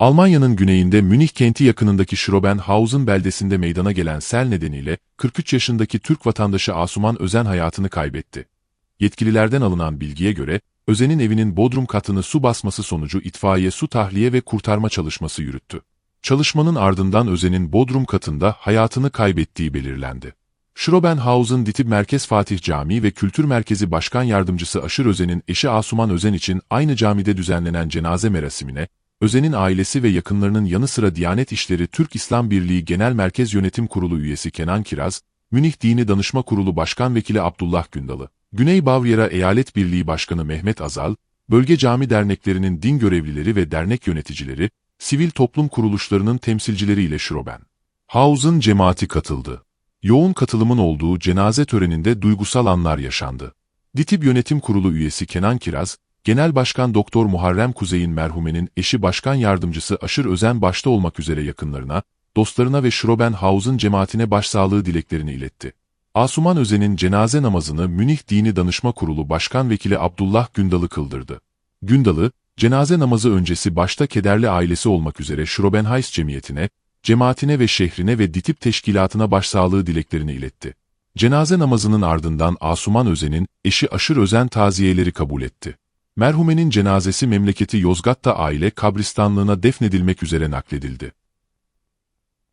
Almanya'nın güneyinde Münih kenti yakınındaki Schrobenhausen beldesinde meydana gelen sel nedeniyle 43 yaşındaki Türk vatandaşı Asuman Özen hayatını kaybetti. Yetkililerden alınan bilgiye göre, Özen'in evinin bodrum katını su basması sonucu itfaiye su tahliye ve kurtarma çalışması yürüttü. Çalışmanın ardından Özen'in bodrum katında hayatını kaybettiği belirlendi. Schrobenhausen Ditib Merkez Fatih Camii ve Kültür Merkezi Başkan Yardımcısı Aşır Özen'in eşi Asuman Özen için aynı camide düzenlenen cenaze merasimine, Özen'in ailesi ve yakınlarının yanı sıra Diyanet İşleri Türk İslam Birliği Genel Merkez Yönetim Kurulu üyesi Kenan Kiraz, Münih Dini Danışma Kurulu Başkan Vekili Abdullah Gündalı, Güney Bavyera Eyalet Birliği Başkanı Mehmet Azal, bölge cami derneklerinin din görevlileri ve dernek yöneticileri, sivil toplum kuruluşlarının temsilcileriyle Şuroben. Hausen cemaati katıldı. Yoğun katılımın olduğu cenaze töreninde duygusal anlar yaşandı. DİTİB Yönetim Kurulu üyesi Kenan Kiraz, Genel Başkan Doktor Muharrem Kuzey'in merhumenin eşi Başkan Yardımcısı Aşır Özen başta olmak üzere yakınlarına, dostlarına ve Schrobenhausen cemaatine başsağlığı dileklerini iletti. Asuman Özen'in cenaze namazını Münih Dini Danışma Kurulu Başkan Vekili Abdullah Gündalı kıldırdı. Gündalı, cenaze namazı öncesi başta kederli ailesi olmak üzere Schrobenheis Cemiyeti'ne, cemaatine ve şehrine ve DİTİB teşkilatına başsağlığı dileklerini iletti. Cenaze namazının ardından Asuman Özen'in eşi Aşır Özen taziyeleri kabul etti. Merhumenin cenazesi memleketi Yozgat'ta aile kabristanlığına defnedilmek üzere nakledildi.